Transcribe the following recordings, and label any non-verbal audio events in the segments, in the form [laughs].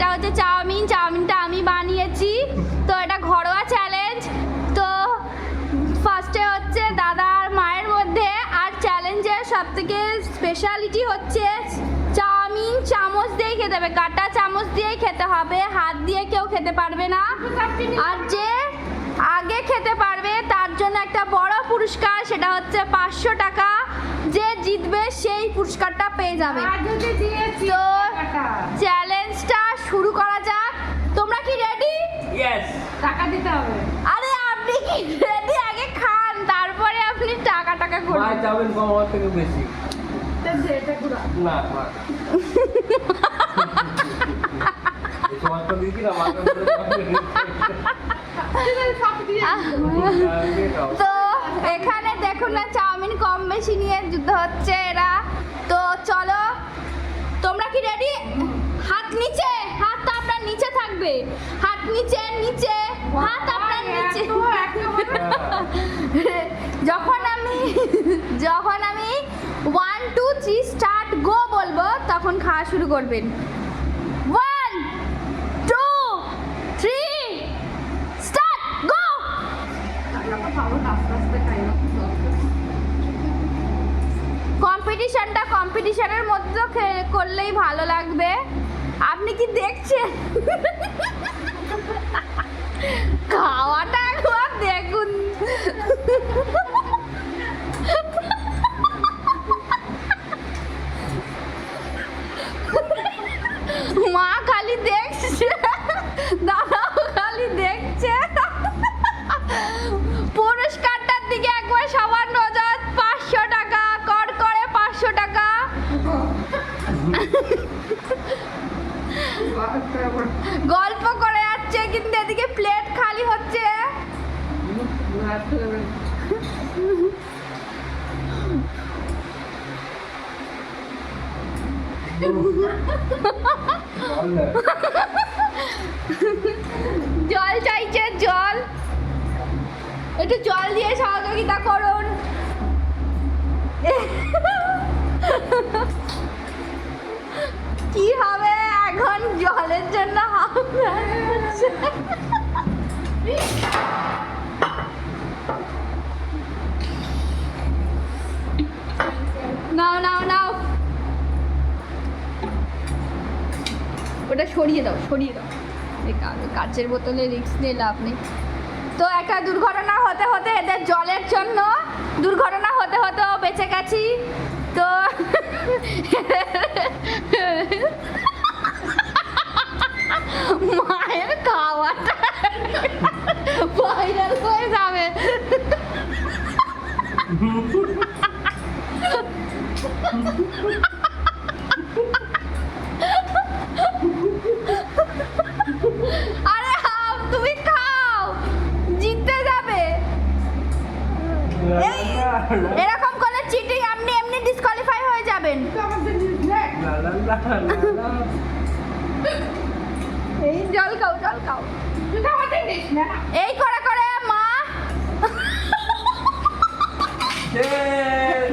সেটা হচ্ছে চাউমিন, চাউমিনটা আমি বানিয়েছি। তো এটা ঘরোয়া চ্যালেঞ্জ তো ফার্স্টে হচ্ছে দাদা আর মায়ের মধ্যে আর চ্যালেঞ্জের সব থেকে স্পেশালিটি হচ্ছে চাউমিন। চামচ দিয়েই খেতে হবে। কাটা চামচ দিয়েই খেতে হবে। হাত দিয়ে কেউ খেতে পারবে না। আর যে আগে খেতে পারবে, তার জন্য একটা বড় পুরস্কার, সেটা হচ্ছে পাঁচশো টাকা। যে জিতবে সেই পুরস্কারটা পেয়ে যাবে। তো চ্যালেঞ্জটা শুরু করা যাক। তোমরা কি রেডি ইয়েস টাকা দিতে হবে। আরে আপনি কি রেডি আগে খান তারপরে আপনি টাকা টাকা করবেন চাউমিন কম আমার থেকে বেশি। না। তো এখানে দেখুন না চাউমিন কম বেশি নিয়ে যুদ্ধ হচ্ছে এরা। তো চলো তোমরা কি রেডি হাত নিচে হাত আপনার নিচে থাকবে। হাত নিচে নিচে হাত আপনার নিচে। যখন আমি যখন আমি one two three start go বলব তখন খাওয়া শুরু করবেন। One two three start go আস্তে আস্তে খাই। কম্পিটিশনটা কম্পিটিশনের মধ্যে করলেই ভালো লাগবে। আপনি কি দেখছেন? খাওয়াটা একবার দেখুন। গল্প করে যাচ্ছে কিন্তু এদিকে প্লেট খালি হচ্ছে। জল চাইছে, জল। একটু জল দিয়ে সহযোগিতা করুন। ওটা সরিয়ে দাও সরিয়ে দাও। কাচের বোতলে রিক্স নিয়ে লাভ নেই। তো একটা দুর্ঘটনা হতে হতে এদের জলের জন্য দুর্ঘটনা হতে হতেও বেঁচে গেছি। তো মায়ের খাওয়াটা ভাইরাল হয়ে যাবে। আরে [laughs] এই এরকম করলে চিটিং আপনি এমনি ডিসকোয়ালিফাই হয়ে যাবেন। এই জল খাও জল খাও। এই করে করে মা।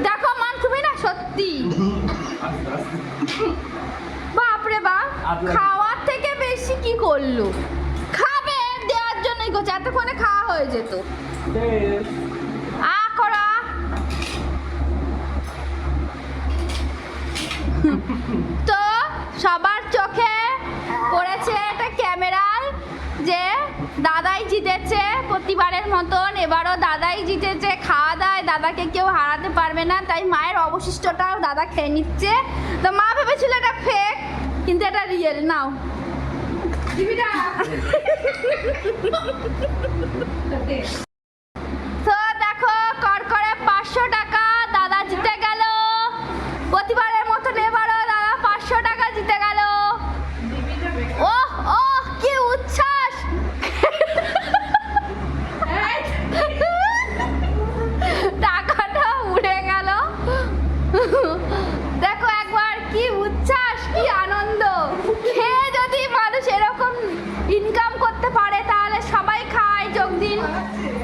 দেখো মান তুমি না সত্যি। বাপরে বাপ খাওয়ার থেকে বেশি কি করল? খাবে দেওয়ার জন্যই করছে এতক্ষণে খাওয়া হয়ে যেত। তো সবার চোখে পড়েছে একটা ক্যামেরার যে দাদাই জিতেছে প্রতিবারের মতন। এবারও দাদাই জিতেছে খাওয়া দাওয়ায় দাদাকে কেউ হারাতে পারবে না তাই মায়ের অবশিষ্টটাও দাদা খেয়ে নিচ্ছে। তো মা ভেবেছিল এটা ফেক কিন্তু এটা রিয়েল নাও। [laughs] 감.